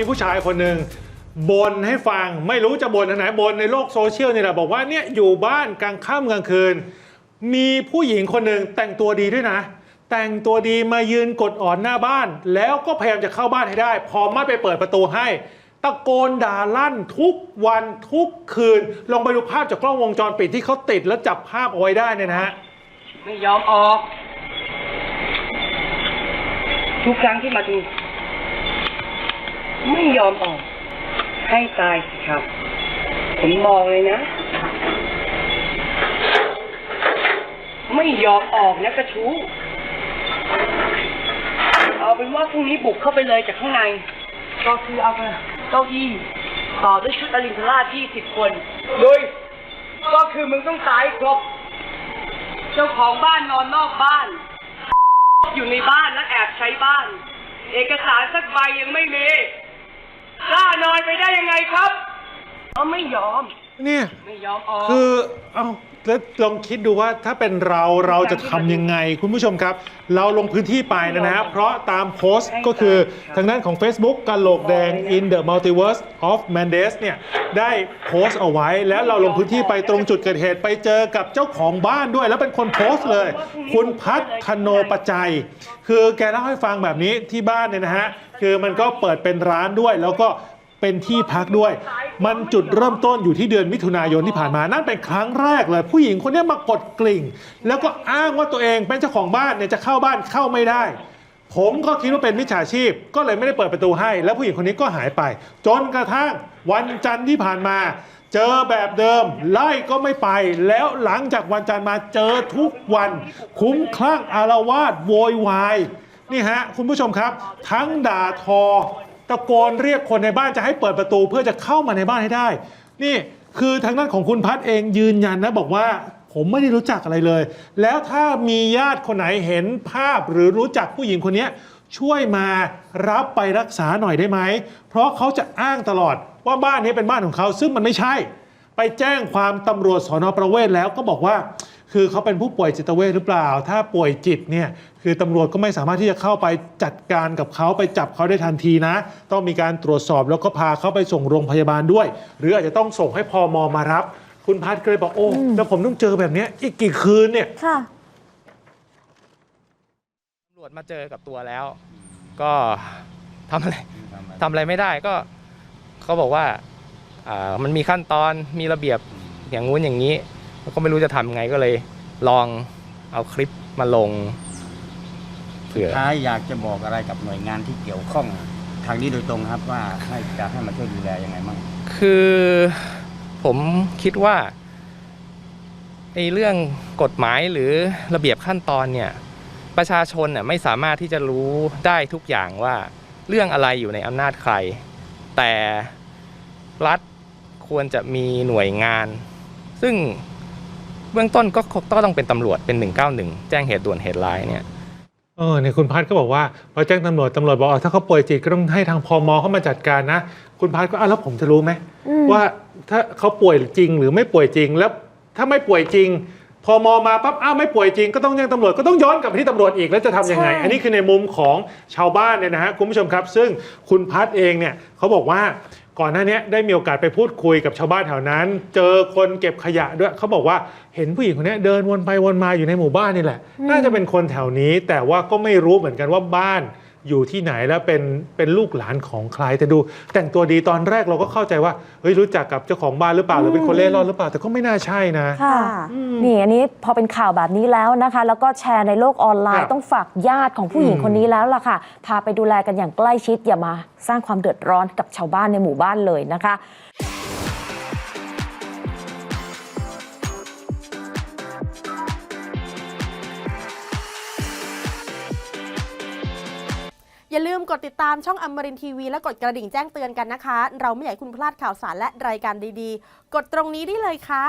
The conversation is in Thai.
มีผู้ชายคนหนึ่งบ่นให้ฟังไม่รู้จะบ่นทางไหนบ่นในโลกโซเชียลนี่แหละบอกว่าเนี่ยอยู่บ้านกลางค่ำกลางคืน มีผู้หญิงคนหนึ่งแต่งตัวดีด้วยนะ แต่งตัวดีมายืนกดอ่อนหน้าบ้าน แล้วก็พยายามจะเข้าบ้านให้ได้ พอไม่ไปเปิดประตูให้ตะโกนด่าลั่นทุกวันทุกคืน ลองไปดูภาพจากกล้องวงจรปิดที่เขาติดแล้วจับภาพเอาไว้ได้เนี่ยนะฮะไม่ยอมออก ทุกครั้งที่มาดู ไม่ยอมออก ให้ตายสิครับ ผมมองเลยนะ ไม่ยอมออกนะกระชู้ เอาเป็นว่าพรุ่งนี้บุกเข้าไปเลยจากข้างใน ก็คือเอาไปเก้าอี้ต่อด้วยชุดอรินทราชยี่สิบคนโดยก็คือมึงต้องตายครบ เจ้าของบ้านนอนนอกบ้าน อยู่ในบ้านและแอบใช้บ้าน เอกสารสักใบยังไม่มี กล้านอนไปได้ยังไงครับเขาไม่ยอม เนี่ยไม่ยอมออก คือเอาแล้วลองคิดดูว่าถ้าเป็นเราเราจะทำยังไง คุณผู้ชมครับ เราลงพื้นที่ไปนะฮะเพราะตามโพสต์ก็คือทางด้านของ Facebook กะโหลกแดง in the multiverse of Mendes เนี่ยได้โพสต์เอาไว้ แล้วเราลงพื้นที่ไปตรงจุดเกิดเหตุไปเจอกับเจ้าของบ้านด้วย แล้วเป็นคนโพสต์เลย คุณพัฒโนปจัย คือแกเล่าให้ฟังแบบนี้ที่บ้านเนี่ยนะฮะ คือมันก็เปิดเป็นร้านด้วย แล้วก็ เป็นที่พักด้วย มันจุดเริ่มต้นอยู่ที่เดือนมิถุนายนที่ผ่านมา นั่นเป็นครั้งแรกเลย ผู้หญิงคนนี้มากดกลิ่ง แล้วก็อ้างว่าตัวเองเป็นเจ้าของบ้านเนี่ยจะเข้าบ้านเข้าไม่ได้ ผมก็คิดว่าเป็นมิจฉาชีพ ก็เลยไม่ได้เปิดประตูให้ แล้วผู้หญิงคนนี้ก็หายไป จนกระทั่งวันจันทร์ที่ผ่านมา เจอแบบเดิม ไล่ก็ไม่ไป แล้วหลังจากวันจันทร์มาเจอทุกวัน คุ้มคลั่งอารวาสโวยวายนี่ฮะคุณผู้ชมครับ ทั้งด่าทอ ตะโกนเรียกคนในบ้านจะให้เปิดประตูเพื่อจะเข้ามาในบ้านให้ได้ นี่คือทางด้านของคุณพัฒเองยืนยันนะบอกว่าผมไม่ได้รู้จักอะไรเลย แล้วถ้ามีญาติคนไหนเห็นภาพหรือรู้จักผู้หญิงคนนี้ช่วยมารับไปรักษาหน่อยได้ไหม เพราะเขาจะอ้างตลอดว่าบ้านนี้เป็นบ้านของเขาซึ่งมันไม่ใช่ ไปแจ้งความตำรวจสอนอประเวศแล้วก็บอกว่า คือเขาเป็นผู้ป่วยจิตเวชหรือเปล่า ถ้าป่วยจิตเนี่ยคือตำรวจก็ไม่สามารถที่จะเข้าไปจัดการกับเขาไปจับเขาได้ทันทีนะ ต้องมีการตรวจสอบแล้วก็พาเขาไปส่งโรงพยาบาลด้วย หรืออาจจะต้องส่งให้พอมมารับ คุณพัดก็เลยบอกโอ้แล้วผมต้องเจอแบบเนี้ยอีกกี่คืนเนี่ยค่ะตำรวจมาเจอกับตัวแล้ว ก็ทำอะไรทำอะไรไม่ได้ก็เขาบอกว่าอ่ามันมีขั้นตอนมีระเบียบอย่างงู้นอย่างนี้แล้ว ก็ไม่รู้จะทำไงก็เลย ลองเอาคลิปมาลงเผื่อ ท้ายอยากจะบอกอะไรกับหน่วยงานที่เกี่ยวข้อง ทางนี้โดยตรงครับว่าให้จะให้มาช่วยดูแลยังไงบ้างคือผมคิดว่าในเรื่องกฎหมายหรือระเบียบขั้นตอนเนี่ย ประชาชนน่ะไม่สามารถที่จะรู้ได้ทุกอย่างว่า เรื่องอะไรอยู่ในอำนาจใคร แต่รัฐควรจะมีหน่วยงาน ซึ่ง เบื้องต้นก็ก็ต้องเป็นตำรวจเป็น 191 แจ้งเหตุด่วนเหตุร้ายเนี่ยเออเนี่ยคุณพัดก็บอกว่าพอแจ้งตำรวจตำรวจบอกเอาถ้าเขาป่วยจิตก็ต้องให้ทางพมเข้ามาจัดการนะ คุณพัดก็อะแล้วผมจะรู้ไหมอืมว่าถ้าเขาป่วยจริงหรือไม่ป่วยจริงแล้วถ้าไม่ป่วยจริงพมมาปั๊บอ้าวไม่ป่วยจริงก็ต้องแจ้งตำรวจก็ต้องย้อนกลับไปที่ตำรวจอีกแล้วจะทำยังไงใช่อันนี้คือในมุมของชาวบ้านเนี่ยนะฮะคุณผู้ชมครับ ซึ่งคุณพัดเองเนี่ยเขาบอกว่า ก่อนหน้านี้ได้มีโอกาสไปพูดคุยกับชาวบ้านแถวนั้น เจอคนเก็บขยะด้วยเขาบอกว่าเห็นผู้หญิงคนนี้เดินวนไปวนมาอยู่ในหมู่บ้านนี่แหละ น่าจะเป็นคนแถวนี้แต่ว่าก็ไม่รู้เหมือนกันว่าบ้าน อยู่ที่ไหนแล้วเป็นเป็นลูกหลานของใครแต่ดู แต่งตัวดีตอนแรกเราก็เข้าใจว่าเฮ้ยรู้จักกับเจ้าของบ้านหรือเปล่าหรือเป็นคนเล่ร่อนหรือเปล่าแต่ก็ไม่น่าใช่นะ ค่ะนี่อันนี้พอเป็นข่าวแบบนี้แล้วนะคะ แล้วก็แชร์ในโลกออนไลคน์รับต้องฝากญาติของผู้หญิงอืมคนนี้แล้วล่ะค่ะ พาไปดูแลกันอย่างใกล้ชิดอย่ามาสร้างความเดือดร้อนกับชาวบ้านในหมู่บ้านเลยนะคะ อย่าลืมกดติดตามช่องอมรินทีวีและกดกระดิ่งแจ้งเตือนกันนะคะ เราไม่อยากให้คุณพลาดข่าวสารและรายการดีๆ กดตรงนี้ได้เลยค่ะ